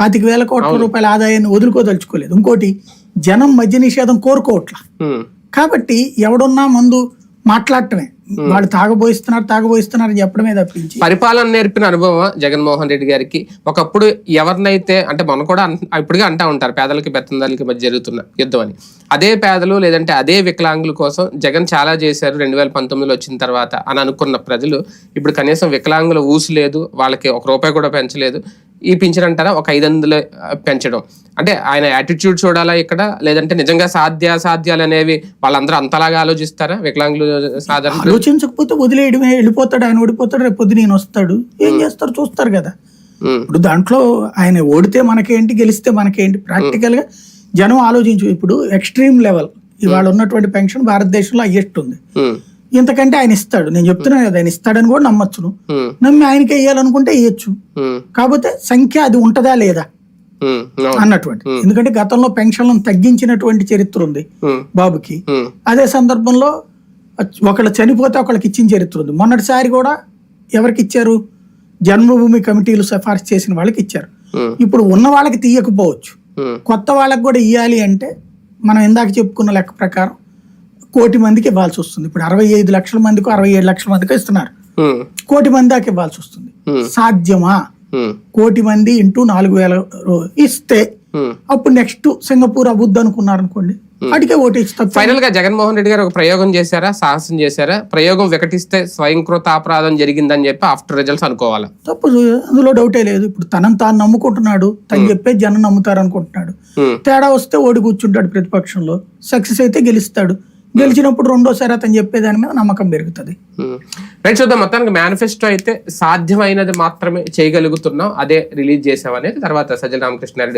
పాతిక వేల కోట్ల రూపాయల ఆదాయాన్ని వదులుకోదలుచుకోలేదు. ఇంకోటి జనం మద్య నిషేధం కోరుకోవట్ల కాబట్టి ఎవడున్నా ముందు మాట్లాడటమే. వాళ్ళు తాగబోయిస్తున్నారు తాగబోయిస్తున్నారు అని చెప్పడమే తప్పించి. పరిపాలన నేర్పిన అనుభవం జగన్మోహన్ రెడ్డి గారికి? ఒకప్పుడు ఎవరినైతే అంటే మనం కూడా ఇప్పటికే అంటా ఉంటారు పేదలకి బెత్తందాలకి మధ్య జరుగుతున్న యుద్ధం అని. అదే పేదలు లేదంటే అదే వికలాంగుల కోసం జగన్ చాలా చేశారు రెండు వేల పంతొమ్మిదిలో వచ్చిన తర్వాత అని అనుకున్న ప్రజలు ఇప్పుడు కనీసం వికలాంగుల ఊసు లేదు వాళ్ళకి ఒక రూపాయి కూడా పెంచలేదు. ఈ పింఛన్ అంటారా? ఒక ఐదు వందలు పెంచడం. అంటే ఆయన యాటిట్యూడ్ చూడాలా ఇక్కడ? లేదంటే నిజంగా సాధ్య సాధ్యాలు అనేవి వాళ్ళందరూ అంతలాగా ఆలోచిస్తారా? వికలాంగులు సాధారణ ఆలోచించకపోతే వదిలేయడమే వెళ్ళిపోతాడు ఆయన ఓడిపోతాడు రేపు పొద్దున ఈయన వస్తాడు. ఏం చేస్తారు? చూస్తారు కదా. ఇప్పుడు దాంట్లో ఆయన ఓడితే మనకేంటి గెలిస్తే మనకేంటి? ప్రాక్టికల్గా జనం ఆలోచించు ఇప్పుడు ఎక్స్ట్రీమ్ లెవెల్ ఇవాళ ఉన్నటువంటి పెన్షన్ భారతదేశంలో హైయెస్ట్ ఉంది. ఇంతకంటే ఆయన ఇస్తాడు. నేను చెప్తున్నాను కదా ఆయన ఇస్తాడని కూడా నమ్మచ్చును. నమ్మి ఆయనకి వేయాలనుకుంటే వేయచ్చు. కాకపోతే సంఖ్య అది ఉంటదా లేదా. అన్నటువంటి. ఎందుకంటే గతంలో పెన్షన్లను తగ్గించినటువంటి చరిత్ర ఉంది బాబుకి. అదే సందర్భంలో ఒకళ్ళు చనిపోతే ఒకళ్ళకి ఇచ్చిన చరిత్ర ఉంది. మొన్నటిసారి కూడా ఎవరికి ఇచ్చారు? జన్మభూమి కమిటీలు సిఫార్సు చేసిన వాళ్ళకి ఇచ్చారు. ఇప్పుడు ఉన్న వాళ్ళకి తీయకపోవచ్చు. కొత్త వాళ్ళకి కూడా ఇవ్వాలి అంటే మనం ఇందాక చెప్పుకున్న లెక్క ప్రకారం కోటి మందికి ఇవ్వాల్సి వస్తుంది. ఇప్పుడు అరవై ఐదు లక్షల మందికి అరవై ఏడు లక్షల మందికి ఇస్తున్నారు. కోటి మంది దాకా ఇవ్వాల్సి వస్తుంది. సాధ్యమా? కోటి మంది ఇంటూ నాలుగు వేల ఇస్తే. అప్పుడు నెక్స్ట్ సింగపూర్ అబుద్ధి అనుకున్నారు అనుకోండి అడిగే ఓటు తప్ప ఫైనల్గా జగన్మోహన్ రెడ్డి గారు ఒక ప్రయోగం చేశారా? సాహసం చేశారా? ప్రయోగం వికటిస్తే స్వయంకృత అపరాధం జరిగిందని చెప్పి ఆఫ్టర్ రిజల్ట్స్ అనుకోవాలా? తప్పు అందులో డౌటే లేదు. ఇప్పుడు తనను తాను నమ్ముకుంటున్నాడు. తను చెప్పే జనం నమ్ముతారు అనుకుంటున్నాడు తేడా వస్తే ఓడి కూర్చుంటాడు ప్రతిపక్షంలో. సక్సెస్ అయితే గెలుస్తాడు. గెలిచినప్పుడు రెండోసారి అతను చెప్పే దాని మీద నమ్మకం పెరుగుతుంది. రైట్ చూద్దాం. మొత్తానికి మేనిఫెస్టో అయితే సాధ్యమైనది మాత్రమే చేయగలుగుతున్నాం. అదే రిలీజ్ చేసామనేది తర్వాత సజ్జల రామకృష్ణారెడ్డి